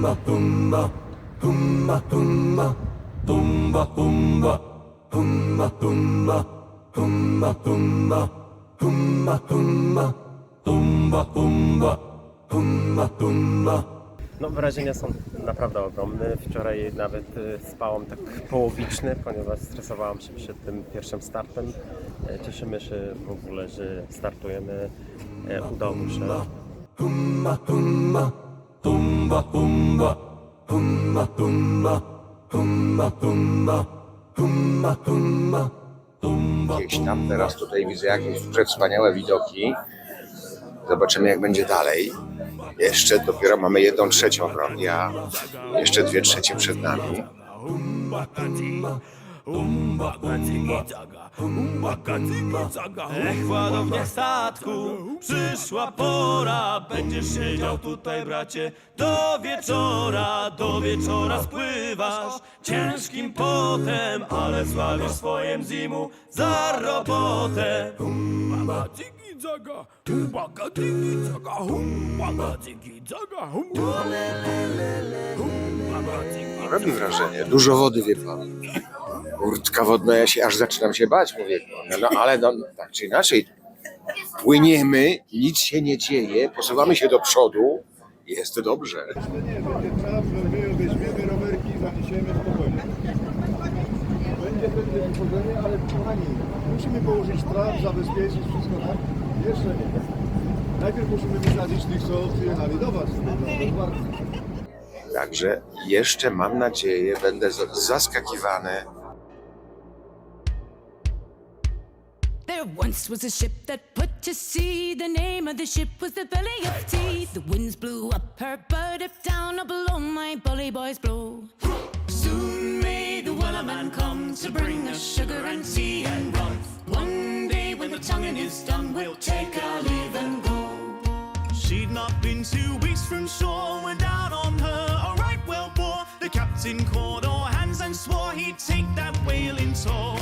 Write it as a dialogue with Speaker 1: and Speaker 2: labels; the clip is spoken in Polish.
Speaker 1: Tumba tumba, tumba tumba, tumba tumba, tumba tumba, tumba tumba, tumba tumba, tumba tumba, tumba tumba.
Speaker 2: No wrażenia są naprawdę ogromne. Wczoraj nawet y, spałam tak połowicznie, ponieważ stresowałam się przed tym pierwszym startem. E, Cieszymy się w ogóle, że startujemy. E, Udało się.
Speaker 1: Tumba tumba, tumba, tumba tumba, tumba tumba, tumba tumba, tumba
Speaker 3: Gdzieś tam teraz tutaj widzę jakieś przewspaniałe widoki. Zobaczymy jak będzie dalej. Jeszcze dopiero mamy jedną trzecią drogi, a jeszcze dwie trzecie przed nami.
Speaker 4: Ech, ładownia statku, przyszła pora. Będziesz siedział tutaj, bracie, do wieczora. Do wieczora spływasz ciężkim potem Ale zławisz swojem zimu za robotę. Humba, dziki, dzaga, humba, dziki, dzaga, humba, dziki, dzaga, humba, humba, dziki,
Speaker 3: Robi wrażenie. Dużo wody wie pan. Kurtka wodna, ja się aż zaczynam się bać, mówię. No, no ale no, tak czy inaczej. Płyniemy, nic się nie dzieje, posuwamy się do przodu. Jest dobrze.
Speaker 5: Że my weźmiemy rowerki zaniesiemy. Będzie pewnie wychodzenie, ale kochani, musimy położyć trap, zabezpieczyć wszystko, tak? Jeszcze nie. Najpierw musimy wysadzić tych, co przyjechali do Was.
Speaker 3: Także jeszcze mam nadzieję, będę zaskakiwany.
Speaker 6: There once was a ship that put to sea. The name of the ship was the Belly of Tea. The winds blew up her butt, if down or below my bully boys blow.
Speaker 4: Soon may the Wellerman come to bring us sugar and tea and rum. One day when the tonguing is done, we'll take our leave and go. She'd not been two weeks from shore when down on her a right well bore. The captain called all hands and swore he'd take that whale in tow.